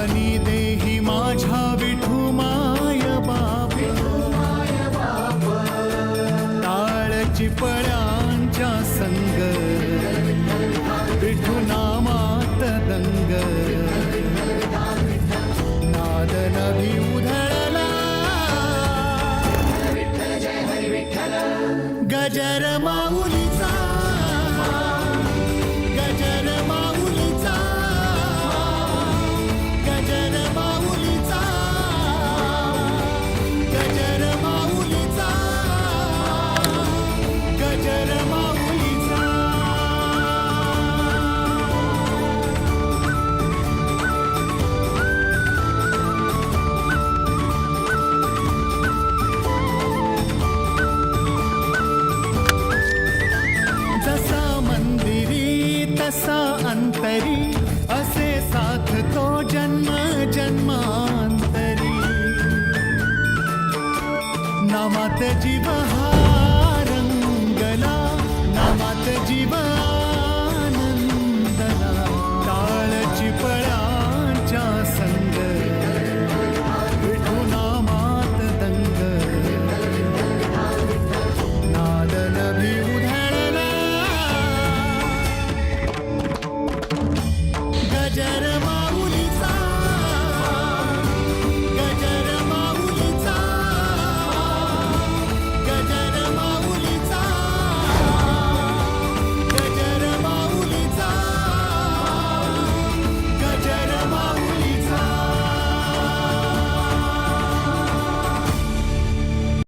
पावनी देही माझ्या विठुमाय बाप. टाळची पळ्यांच्या संग. विठू नामात दंग. नाद नभी उधळला. गजर माऊली अंतरी असे साथ तो जन्म जन्मांतरी. नामात जीव